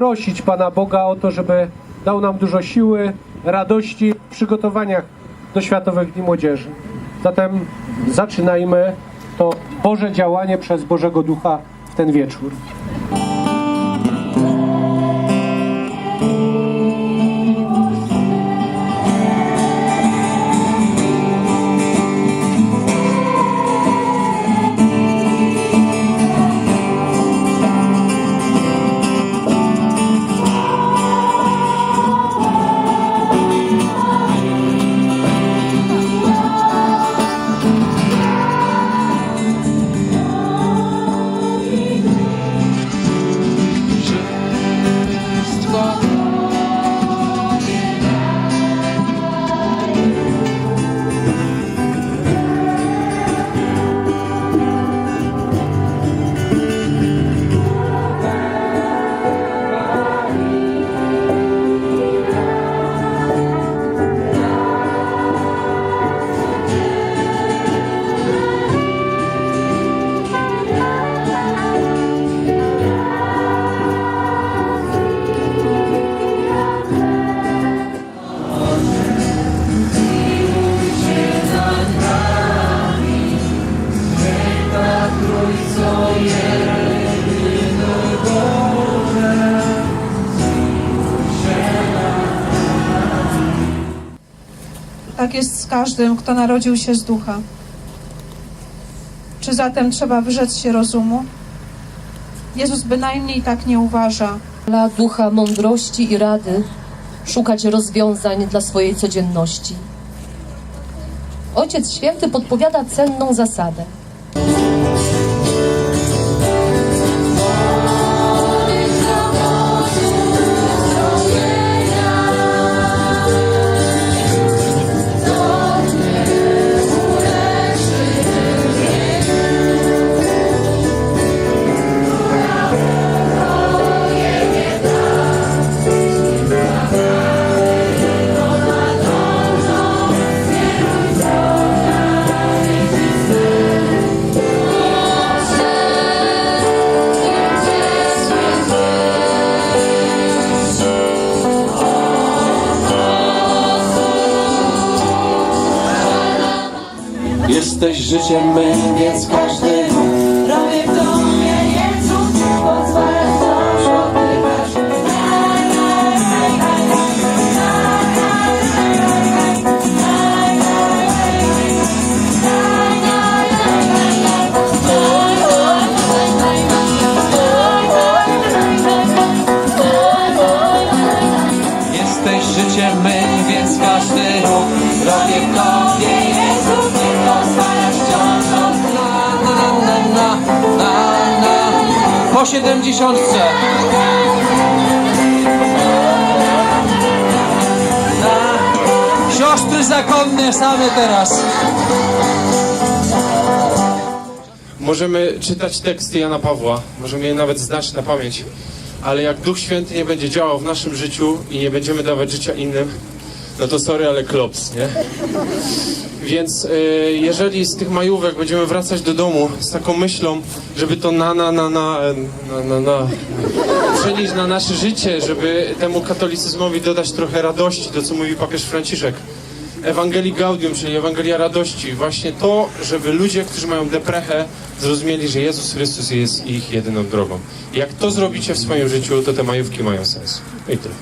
prosić Pana Boga o to, żeby dał nam dużo siły, radości w przygotowaniach do Światowych Dni Młodzieży. Zatem zaczynajmy to Boże działanie przez Bożego Ducha w ten wieczór. Tak jest z każdym, kto narodził się z ducha. Czy zatem trzeba wyrzec się rozumu? Jezus bynajmniej tak nie uważa. Dla ducha mądrości i rady szukać rozwiązań dla swojej codzienności. Ojciec Święty podpowiada cenną zasadę. Jesteś życiem mym, więc każdy Robię w tobie Jezus, pozwalasz dobrze odbywać. Jesteś życiem mym, więc każdy ruch Robię w tobie Po siedemdziesiątce. Siostry zakonne same teraz Możemy czytać teksty Jana Pawła, możemy je nawet znać na pamięć, ale jak Duch Święty nie będzie działał w naszym życiu i nie będziemy dawać życia innym, no to sorry, ale klops, nie? Więc y, jeżeli z tych majówek będziemy wracać do domu z taką myślą, żeby to na, na, na, na, na, na, na przenieść na nasze życie, żeby temu katolicyzmowi dodać trochę radości, to co mówi papież Franciszek, Ewangelii Gaudium, czyli Ewangelia radości. Właśnie to, żeby ludzie, którzy mają deprechę, zrozumieli, że Jezus Chrystus jest ich jedyną drogą. Jak to zrobicie w swoim życiu, to te majówki mają sens. I tyle.